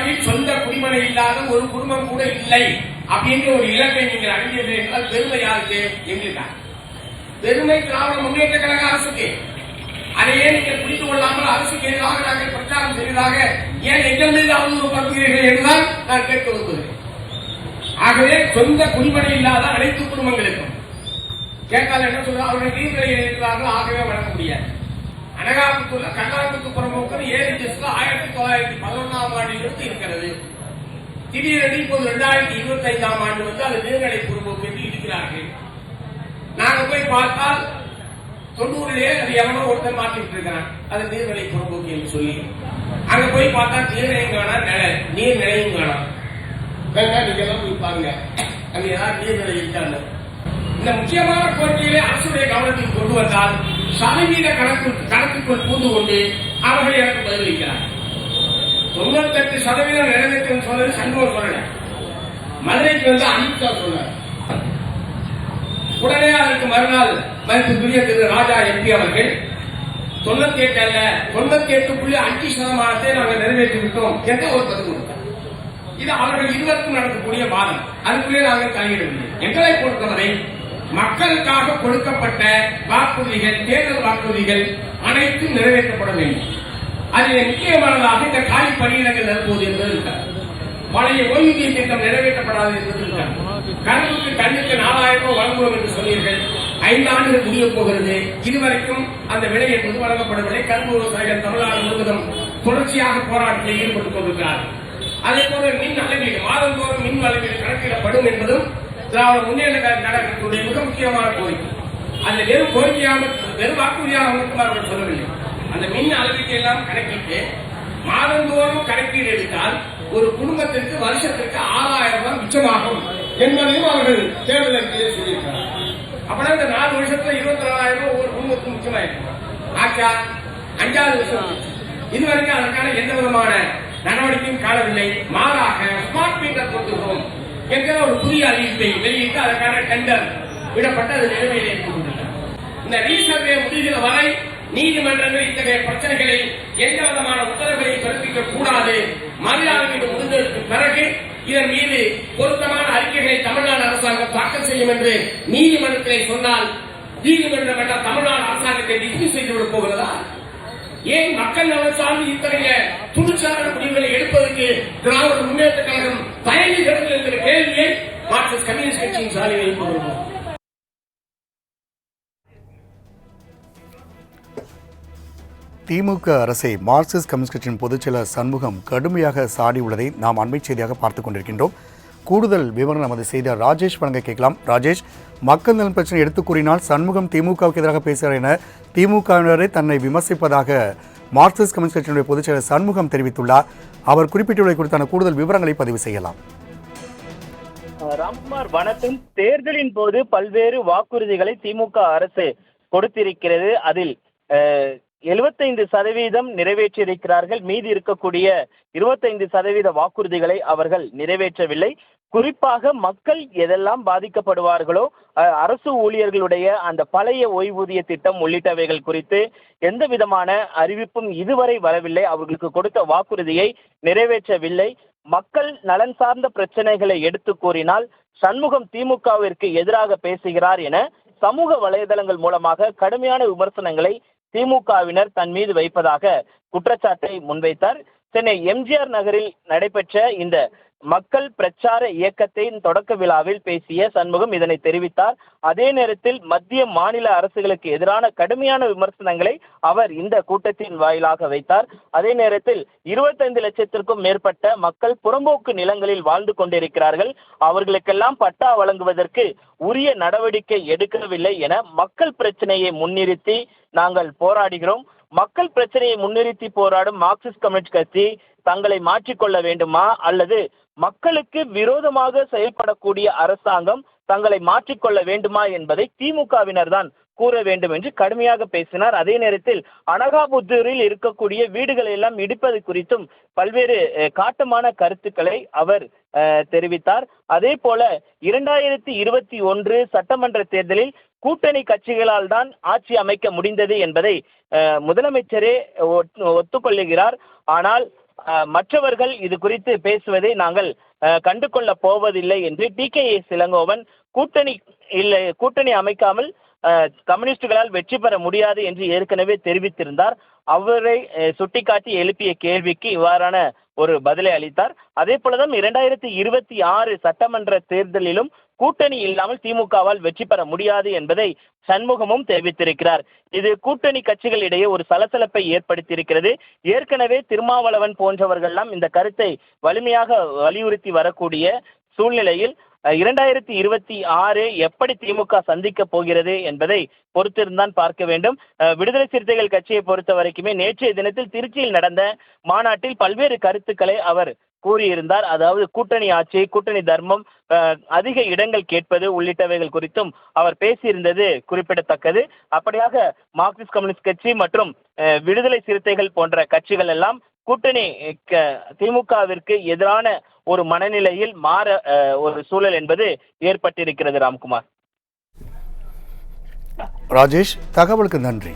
நாட்டில் சொந்த குடிமனை இல்லாத ஒரு குடும்பம் கூட இல்லை அப்படின்ற ஒரு இலக்கை நீங்கள் அடைந்தீர்கள் என்றால் பெருமை யாருக்கு? எங்களுக்காக. பெருமை திராவிட முன்னேற்ற கழக அரசுக்கு. அதையே நீங்கள் புரிந்து கொள்ளாமல் அரசுக்கு எதிராக நாங்கள் பிரச்சாரம் செய்வதாக ஏன் எங்கள் மீது அவதூறு படுத்துகிறீர்கள் என்றுதான் நான் கேட்க விரும்புகிறேன். ஆகவே சொந்த குடிமனை இல்லாத அனைத்து குடும்பங்களுக்கும். கேட்டால் என்ன சொல்றாங்க? அவர்கள் நீர்நிலையில் இருக்கிறார்கள் ஆகவே வழங்க முடியாது. அனகாபுத்தூர்ல கண்ணாபுத்து பிரமுகர் ஏழு ஜஸ்ட்ல ஆயிரத்தி தொள்ளாயிரத்தி பதினொன்றாம் ஆண்டிலிருந்து இருக்கிறது. திடீரென இப்போது இரண்டாயிரத்தி இருபத்தி ஐந்தாம் ஆண்டு வந்து அது நீர்நிலை புறம்போக்கு என்று இருக்கிறார்கள் நாங்க போய் பார்த்தால் தொண்ணூறுலயே அது எவனோ ஒருத்தர் மாற்றிட்டு இருக்கிறான். அது நீர்நிலை பொறுப்போக்கு என்று சொல்லி. அங்க போய் பார்த்தா நீர்நிலையும் காணா நீர் நிலையும் காணாம் வேணா நீங்க எல்லாம் போய் பாருங்க. அங்க ஏதாவது நீர்நிலை இருக்கான்னு இந்த முக்கியமான கோரிக்கையிலே அரசுடைய கவனத்தில் கொண்டு வந்தால் சதவீத கணக்கு கணக்குக்குள் பூந்து கொண்டு அவர்கள் எனக்கு பதிலளிக்கிறார் தொண்ணூத்தெட்டு சதவீதம் நிறைவேற்றும் சொன்னது சண்முகம் சொல்லல. மதுரைக்கு வந்து அமித்ஷா சொன்னார். உடனே அதற்கு மறுநாள் மதிப்புக்குரிய திரு ராஜா எம்பி அவர்கள் தொண்ணூத்தி எட்டு அல்ல தொண்ணூத்தி எட்டு புள்ளி அஞ்சு சதமானத்தை நாங்கள் நிறைவேற்றி விட்டோம் என்று ஒரு பதில் கொடுத்தார். இது அவர்கள் இருவருக்கும் நடக்கக்கூடிய வாதம். அதுக்குள்ளே நாங்கள் தலையிடவில்லை. எங்களை பொறுத்தவரை மக்களுக்காக கொடுக்கப்பட்ட வாக்குறுதிகள் தேர்தல் வாக்குறுதிகள் அனைத்தும் நிறைவேற்றப்பட வேண்டும் அதில் முக்கியமானதாக இந்த காலி பணியிடங்கள் நிரப்புவது என்பது பழைய ஓய்வூதிய திட்டம் நிறைவேற்றப்படாது என்பது இருக்கிறது கருவுக்கு கண்ணுக்கு நாலாயிரம் ரூபாய் வழங்குவோம் என்று சொன்னீர்கள். ஐந்து ஆண்டுகள் முடிய போகிறது. இதுவரைக்கும் அந்த விலை என்பது வழங்கப்படவில்லை. கரும்பு விவசாயிகள் தமிழ்நாடு முழுவதும் தொடர்ச்சியாக போராட்டத்தில் ஈடுபட்டுக் கொண்டிருக்கிறார்கள். அதே போல மின் அளவீடு மாதந்தோறும் மின் அளவீடு கணக்கிடப்படும் என்பதும் திராவிட முன்னேற்ற கழகத்துடைய மிக முக்கியமான கோரிக்கை. அந்த வெறும் கோரிக்கையாக வெறும் வாக்குறுதியாக மட்டும் அவர்கள் சொல்லவில்லை. அந்த மின் அளவீட்டை எல்லாம் கணக்கிட்டு மாதந்தோறும் கணக்கீடு எடுத்தால் ஒரு குடும்பத்திற்கு வருஷத்திற்கு ஆறாயிரம் ரூபாய் மிச்சமாகும் என்பதையும் அவர்கள் தேர்தல் அறிக்கையில் சொல்லியிருக்கிறார் அப்படின்னா இந்த நாலு வருஷத்துல இருபத்தி நாலாயிரம் ரூபாய் ஒவ்வொரு குடும்பத்துக்கும் மிச்சமாயிருக்கும் ஆச்சா அஞ்சாவது வருஷம். இதுவரைக்கும் அதற்கான எந்த விதமான நடவடிக்கையும் காணவில்லை. மாறாக ஸ்மார்ட் மீட்டர் கொண்டுகிறோம் என்கிற ஒரு புதிய அறிவிப்பை வெளியிட்டு அதற்கான டெண்டர் விடப்பட்டு அது நிலைமையிலே இந்த ரீசர்வே முடிகிற வரை நீதிமன்றங்கள் இத்தகைய பிரச்சனைகளை எந்த விதமான உத்தரவுகளை பிறப்பிக்க கூடாது மறுஆய்வு முடிந்ததற்கு பிறகு இதன் மீது பொருத்தமான அறிக்கைகளை தமிழ்நாடு அரசாங்கம் தாக்கல் செய்யும் என்று நீதிமன்றத்திலே சொன்னால் நீதிமன்றம் என்ற தமிழ்நாடு அரசாங்கத்தை டிஸ்மிஸ் செய்து போகிறதா? ஏன் மக்கள் நலன் சார்ந்து இத்தகைய துணிச்சலான முடிவுகளை எடுப்பதற்கு திராவிட திமுக அரசை மார்க்சிஸ்ட் கம்யூனிஸ்ட் கட்சியின் பொதுச்செயலர் சண்முகம் கடுமையாக சாடியுள்ளதை நாம் அண்மை செய்தியாக பார்த்துக் கொண்டிருக்கின்றோம். கூடுதல் விவரம் நமது செய்தியார் ராஜேஷ் வழங்க கேட்கலாம். ராஜேஷ் மக்கள் நலன் பிரச்சனை எடுத்துக் கூறினால் சண்முகம் திமுகவுக்கு எதிராக பேசுகிறார் என திமுகவினரை தன்னை விமர்சிப்பதாக மார்க்சிஸ்ட் கம்யூனிஸ்ட் கட்சியினுடைய பொதுச்செயலர் சண்முகம் தெரிவித்துள்ளார். அவர் குறிப்பிட்டுள்ளதை குறித்தான கூடுதல் விவரங்களை பதிவு செய்யலாம். ராம்குமார் வணக்கம். தேர்தலின் போது பல்வேறு வாக்குறுதிகளை திமுக அரசு கொடுத்திருக்கிறது. அதில் எழுபத்தைந்து சதவீதம் நிறைவேற்றியிருக்கிறார்கள். மீதி இருக்கக்கூடிய இருபத்தைந்து சதவீத வாக்குறுதிகளை அவர்கள் நிறைவேற்றவில்லை. குறிப்பாக மக்கள் எதெல்லாம் பாதிக்கப்படுவார்களோ அரசு ஊழியர்களுடைய அந்த பழைய ஓய்வூதிய திட்டம் உள்ளிட்டவைகள் குறித்து எந்த விதமான அறிவிப்பும் இதுவரை வரவில்லை. அவர்களுக்கு கொடுத்த வாக்குறுதியை நிறைவேற்றவில்லை. மக்கள் நலன் சார்ந்த பிரச்சனைகளை எடுத்து கூறினால் சண்முகம் திமுகவிற்கு எதிராக பேசுகிறார் என சமூக வலைதளங்கள் மூலமாக கடுமையான விமர்சனங்களை திமுகவினர் தன் மீது வைப்பதாக குற்றச்சாட்டை முன்வைத்தார். சென்னை எம்ஜிஆர் நகரில் நடைபெற்ற இந்த மக்கள் பிரச்சார இயக்கத்தின் தொடக்க விழாவில் பேசிய சண்முகம் இதனை தெரிவித்தார். அதே நேரத்தில் மத்திய மாநில அரசுகளுக்கு எதிரான கடுமையான விமர்சனங்களை அவர் இந்த கூட்டத்தின் வாயிலாக வைத்தார். அதே நேரத்தில் இருபத்தைந்து லட்சத்திற்கும் மேற்பட்ட மக்கள் புறம்போக்கு நிலங்களில் வாழ்ந்து கொண்டிருக்கிறார்கள். அவர்களுக்கெல்லாம் பட்டா வழங்குவதற்கு உரிய நடவடிக்கை எடுக்கவில்லை என மக்கள் பிரச்சனையை முன்னிறுத்தி நாங்கள் போராடுகிறோம். மக்கள் பிரச்சனையை முன்னிறுத்தி போராடும் மார்க்சிஸ்ட் கம்யூனிஸ்ட் கட்சி தங்களை மாற்றிக்கொள்ள வேண்டுமா? அல்லது மக்களுக்கு விரோதமாக செயல்படக்கூடிய அரசாங்கம் தங்களை மாற்றிக்கொள்ள வேண்டுமா என்பதை திமுகவினர் தான் கூற வேண்டும் என்று கடுமையாக பேசினார். அதே நேரத்தில் அனகாபுத்தூரில் இருக்கக்கூடிய வீடுகளை எல்லாம் இடிப்பது குறித்தும் பல்வேறு காட்டமான கருத்துக்களை அவர் தெரிவித்தார். அதே போல இரண்டாயிரத்தி இருபத்தி ஒன்று சட்டமன்ற தேர்தலில் கூட்டணி கட்சிகளால் தான் ஆட்சி அமைக்க முடிந்தது என்பதை அஹ், முதலமைச்சரே ஒத்துக்கொள்ளுகிறார். ஆனால் அஹ், மற்றவர்கள் இது குறித்து பேசுவதை நாங்கள் அஹ், கண்டு கொள்ளப் போவதில்லை என்று டி. கே. இளங்கோவன் கூட்டணி இல்லை கூட்டணி அமைக்காமல் கம்யூனிஸ்டுகளால் வெற்றி பெற முடியாது என்று ஏற்கனவே தெரிவித்திருந்தார். அவரை சுட்டிக்காட்டி எழுப்பிய கேள்விக்கு இவ்வாறான ஒரு பதிலை அளித்தார். அதே போலதான் இரண்டாயிரத்தி இருபத்தி ஆறு சட்டமன்ற தேர்தலிலும் கூட்டணி இல்லாமல் திமுகவால் வெற்றி பெற முடியாது என்பதை சண்முகமும் தெரிவித்திருக்கிறார். இது கூட்டணி கட்சிகளிடையே ஒரு சலசலப்பை ஏற்படுத்தியிருக்கிறது. ஏற்கனவே திருமாவளவன் போன்றவர்கள்லாம் இந்த கருத்தை வலிமையாக வலியுறுத்தி வரக்கூடிய சூழ்நிலையில் இரண்டாயிரத்தி இருபத்தி ஆறு எப்படி திமுக சந்திக்க போகிறது என்பதை பொறுத்திருந்தான் பார்க்க வேண்டும். விடுதலை சிறுத்தைகள் கட்சியை பொறுத்த வரைக்குமே நேற்றைய தினத்தில் திருச்சியில் நடந்த மாநாட்டில் பல்வேறு கருத்துக்களை அவர் கூறியிருந்தார். அதாவது கூட்டணி ஆட்சி கூட்டணி தர்மம் அதிக இடங்கள் கேட்பது உள்ளிட்டவைகள் குறித்தும் அவர் பேசியிருந்தது குறிப்பிடத்தக்கது. அப்படியாக மார்க்சிஸ்ட் கம்யூனிஸ்ட் கட்சி மற்றும் விடுதலை சிறுத்தைகள் போன்ற கட்சிகள் எல்லாம் கூட்டணி திமுகவிற்கு எதிரான ஒரு மனநிலையில் மாற ஒரு சூழல் என்பது ஏற்பட்டிருக்கிறது ராம்குமார். ராஜேஷ் தகவலுக்கு நன்றி.